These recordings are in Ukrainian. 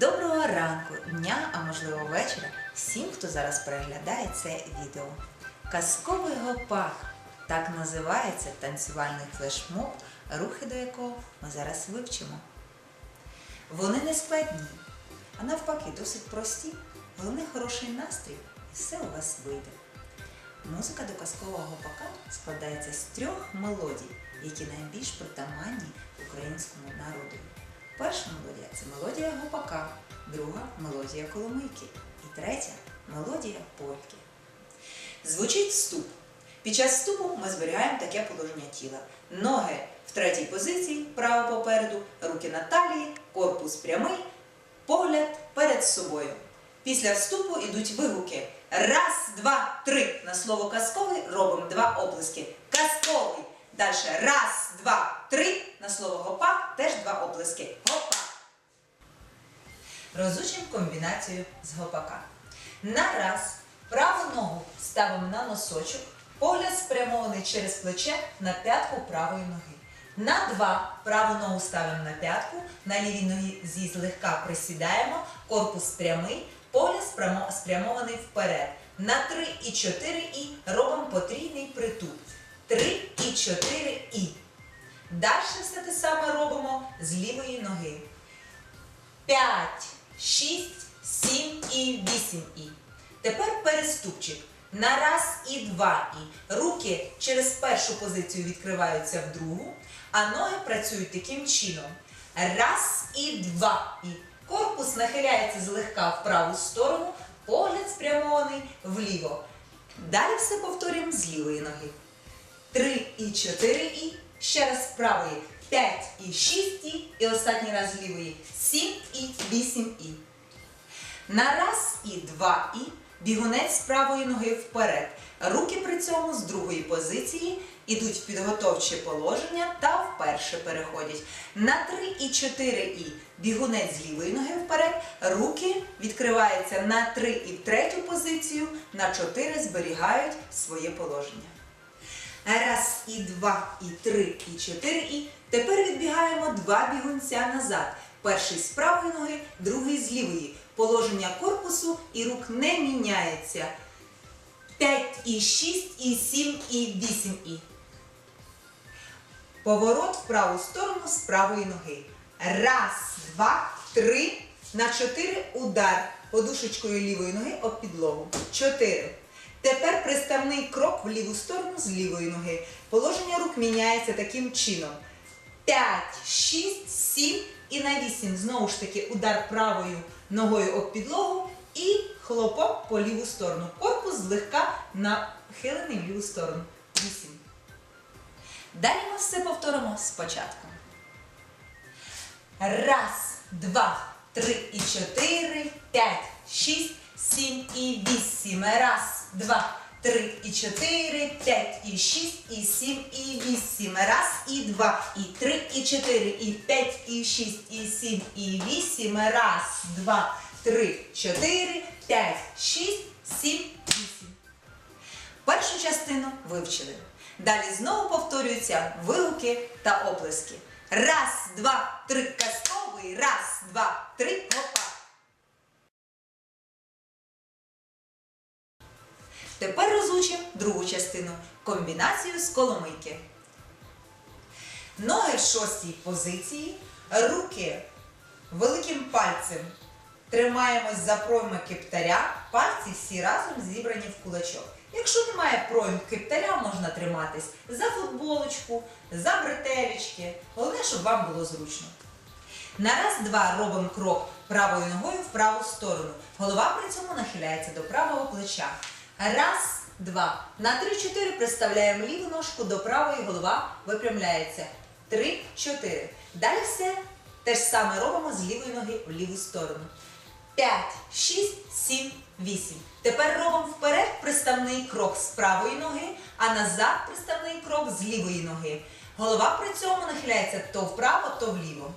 Доброго ранку, дня, а можливо вечора всім, хто зараз переглядає це відео. Казковий гопак так називається танцювальний флешмоб, рухи до якого ми зараз вивчимо. Вони не складні, а навпаки досить прості. Головне хороший настрій і все у вас вийде. Музика до казкового гопака складається з трьох мелодій, які найбільш притаманні українському народу. Перша мелодія це мелодія гопака, друга мелодія коломийки і третя мелодія польки. Звучить вступ. Під час вступу ми зберігаємо таке положення тіла. Ноги в третій позиції, право попереду, руки на талії, корпус прямий, погляд перед собою. Після вступу йдуть вигуки. Раз, два, три. На слово казковий робимо два оплески. Казковий. Далі раз, два, три. На слово гопак теж два оплески. Гопак. Розучимо комбінацію з гопака. На раз праву ногу ставимо на носочок, погляд спрямований через плече на п'ятку правої ноги. На два праву ногу ставимо на п'ятку, на лівій ногі зі злегка присідаємо, корпус прямий, погляд спрямо- спрямований вперед. На 3 і 4 і робимо потрійний притуп. 3 і 4 і. Далі все те саме робимо з лівої ноги. 5, 6, 7 і 8 і. Тепер переступчик. На раз і два і. Руки через першу позицію відкриваються в другу, а ноги працюють таким чином. Раз і два і. Корпус нахиляється злегка в праву сторону, погляд спрямований вліво. Далі все повторюємо з лівої ноги. 3 і 4 і, ще раз правої 5 і 6 і, і останній раз лівої 7 і 8 і. На раз і два і бігунець правої ноги вперед. Руки при цьому з другої позиції ідуть в підготовче положення та вперше переходять. На 3 і 4 і бігунець з лівої ноги вперед. Руки відкриваються на 3 і в третю позицію, на 4 зберігають своє положення. Раз, і два, і три, і чотири і. Тепер відбігаємо два бігунця назад. Перший з правої ноги, другий з лівої. Положення корпусу і рук не міняється. 5 і 6, і 7, і 8 і. Поворот в праву сторону з правої ноги. Раз, два, три. На чотири удар подушечкою лівої ноги об підлогу. Чотири. Тепер приставний крок в ліву сторону з лівої ноги. Положення рук міняється таким чином. 5, 6, 7 і на 8. Знову ж таки удар правою ногою об підлогу і хлопок по ліву сторону. Корпус злегка нахилений в ліву сторону. 8. Далі ми все повторимо спочатку. Раз, два, три і чотири, п'ять, шість, сім і вісім. Раз, два, три і чотири, п'ять і шість, і сім і вісім. Раз, і два, і три, і чотири, і п'ять, і шість, і сім, і вісім. Раз, два, три, чотири, п'ять, шість, сім, вісім. Першу частину вивчили. Далі знову повторюються вигуки та оплески. Раз, два, три, казковий. Раз, два, три, гопа. Тепер розучимо другу частину комбінацію з коломийки. Ноги в шостій позиції, руки великим пальцем тримаємось за пройми кептаря, пальці всі разом зібрані в кулачок. Якщо немає пройм кептаря, можна триматись за футболочку, за бретелечки. Головне, щоб вам було зручно. На раз-два робимо крок правою ногою в праву сторону. Голова при цьому нахиляється до правого плеча. Раз, два. На три-чотири приставляємо ліву ножку до правої, голова випрямляється. Три, чотири. Далі все те ж саме робимо з лівої ноги в ліву сторону. 5, 6, 7, 8. Тепер робимо вперед приставний крок з правої ноги, а назад приставний крок з лівої ноги. Голова при цьому нахиляється то вправо, то вліво.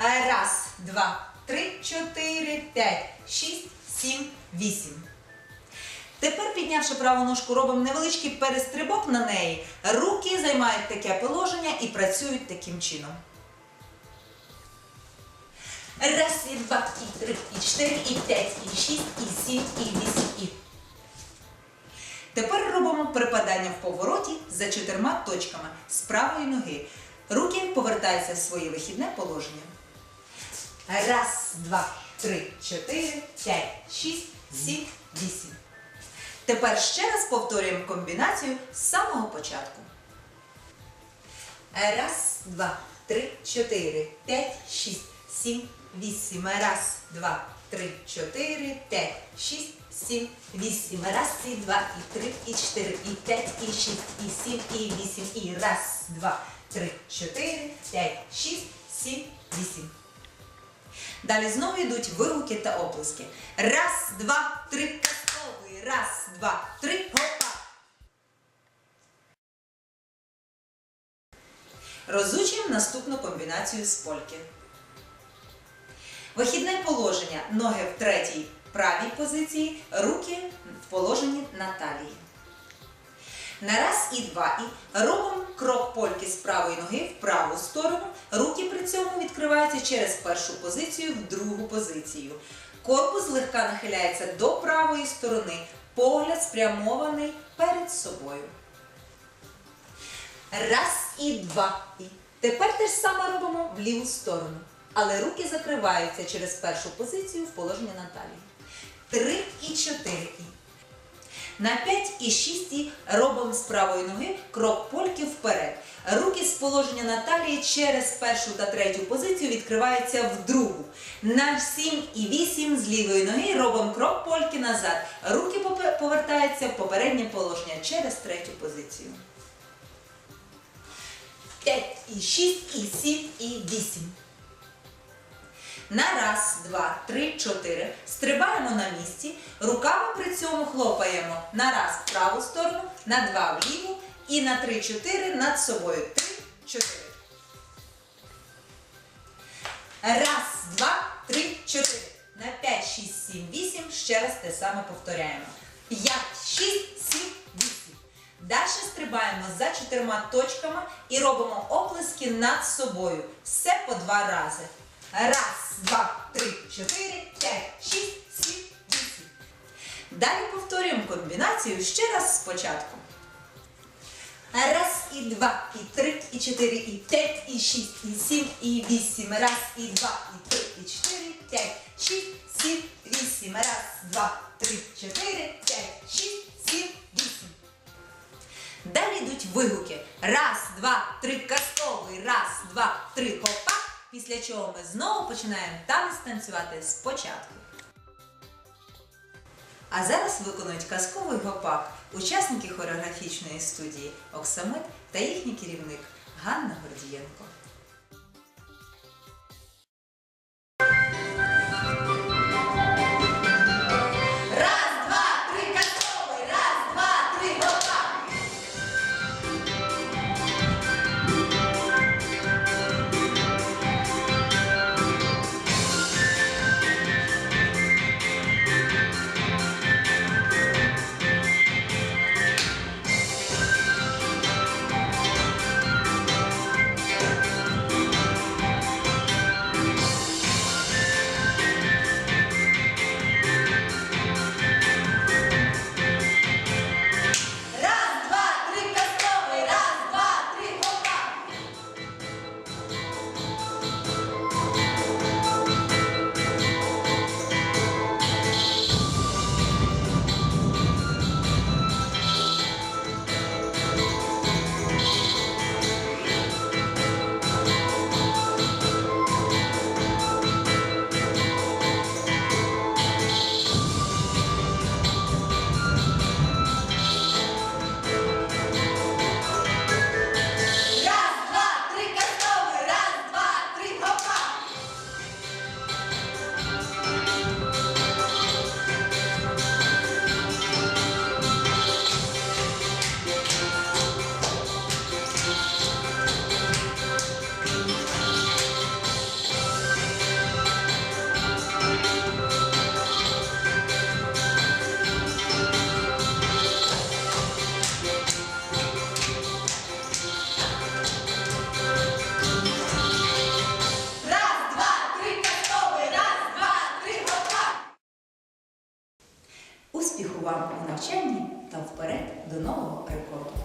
Е, Раз, два, три, чотири, п'ять, шість, сім, вісім. Тепер, піднявши праву ножку, робимо невеличкий перестрибок на неї. Руки займають таке положення і працюють таким чином. Раз, і два, і три, і чотири, і п'ять, і шість, і сім, і вісім, і. Тепер робимо припадання в повороті за чотирма точками з правої ноги. Руки повертаються в своє вихідне положення. Раз, два, три, чотири, п'ять, шість, сім, вісім. Тепер ще раз повторюємо комбінацію з самого початку. Раз, два, три, чотири, п'ять, шість, сім, вісім. Раз, два, три, чотири, п'ять, шість, сім, вісім. Раз, і два, і три, і чотири, і п'ять, і шість, і сім, і вісім. І раз, два, три, чотири, п'ять, шість, сім, вісім. Далі знову йдуть вигуки та оплески. Раз, два, три. Раз, два, три, гопа. Розучуємо наступну комбінацію з польки. Вихідне положення. Ноги в третій правій позиції, руки в положенні на талії. На раз і два і робимо крок польки з правої ноги в праву сторону. Руки при цьому відкриваються через першу позицію в другу позицію. Корпус легка нахиляється до правої сторони. Погляд спрямований перед собою. Раз і два. Тепер те ж саме робимо в ліву сторону. Але руки закриваються через першу позицію в положенні на талії. Три і чотири. На 5 і 6 робимо з правої ноги крок польки вперед. Руки з положення на талії через першу та третю позицію відкриваються в другу. На 7 і 8 з лівої ноги робимо крок польки назад. Руки повертаються в попереднє положення через третю позицію. 5 і 6 і 7 і 8. На раз, два, три, чотири. Стрибаємо на місці. Руками при цьому хлопаємо на раз в праву сторону, на два в ліву і на три, чотири над собою. Три, чотири. Раз, два, три, чотири. На п'ять, шість, сім, вісім. Ще раз те саме повторяємо. П'ять, шість, сім, вісім. Далі стрибаємо за чотирма точками і робимо оплески над собою. Все по два рази. Раз, два, три, чотири, п'ять, шість, сім, вісім. Далі повторюємо комбінацію ще раз спочатку. Раз і два, і три, і чотири, і п'ять, і шість, і сім, і вісім. Раз, і два, і три, і чотири, п'ять, шість, сім, вісім. Раз, два, три, чотири, п'ять, шість, сім, вісім. Далі йдуть вигуки. Раз, два, три, казковий. Раз, два, три, хопа. Після чого ми знову починаємо танець танцювати спочатку. А зараз виконують казковий гопак учасники хореографічної студії Оксамит та їхній керівник Ганна Гордієнко. До нового рекорду!